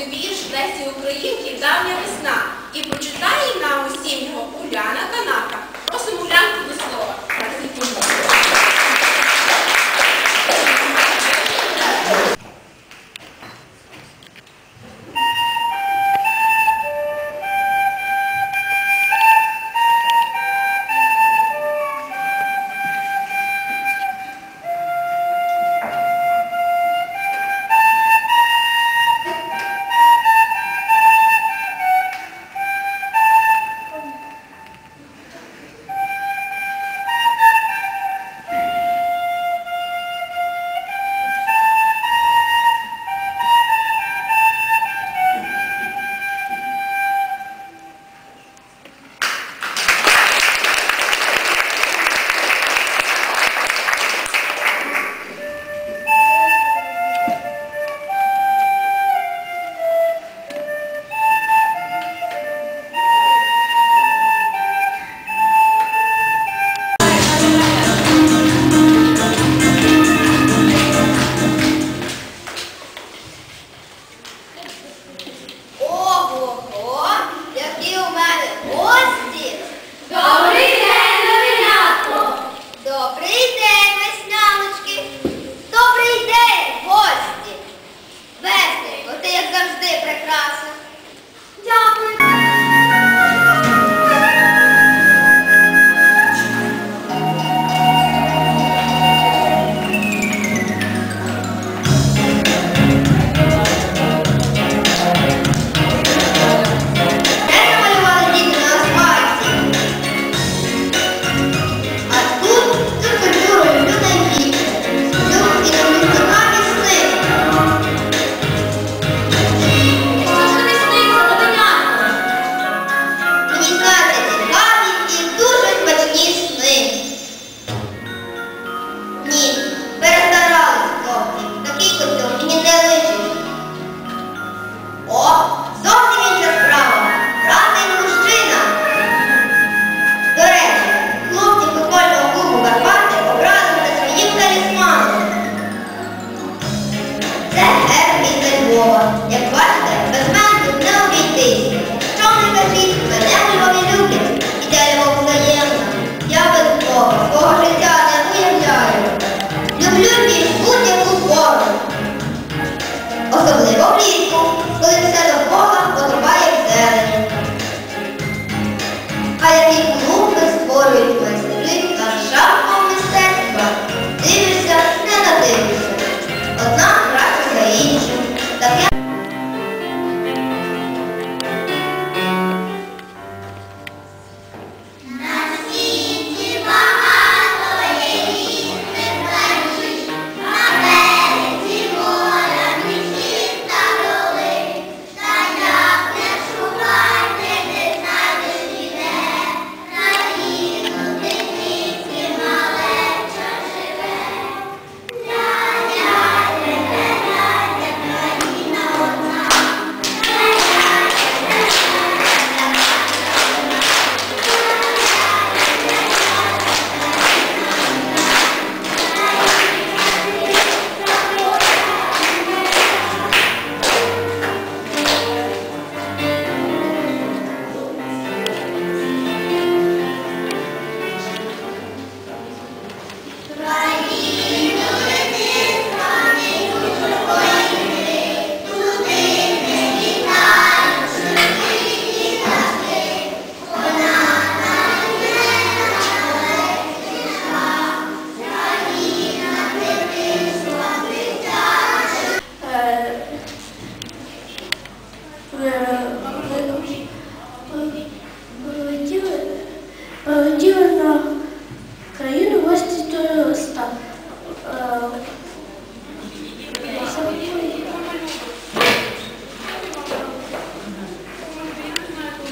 це вірш Лесі Українки Давня весна і почитає нам усім його Уляна Канал. Nuevo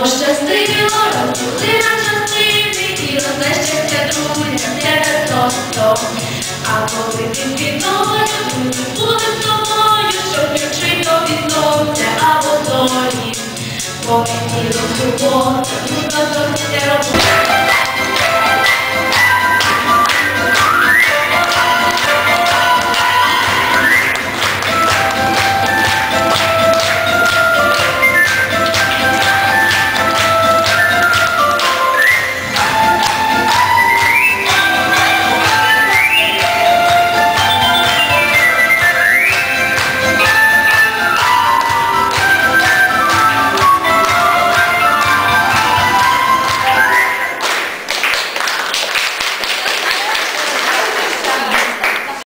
пощастило, розділи на частини і роздай щастя друзям, тебе так. А коли ти друзі буде з тобою, щоб якщо тобі сонця або долі. Бо мені робота, друга зовсім не робота.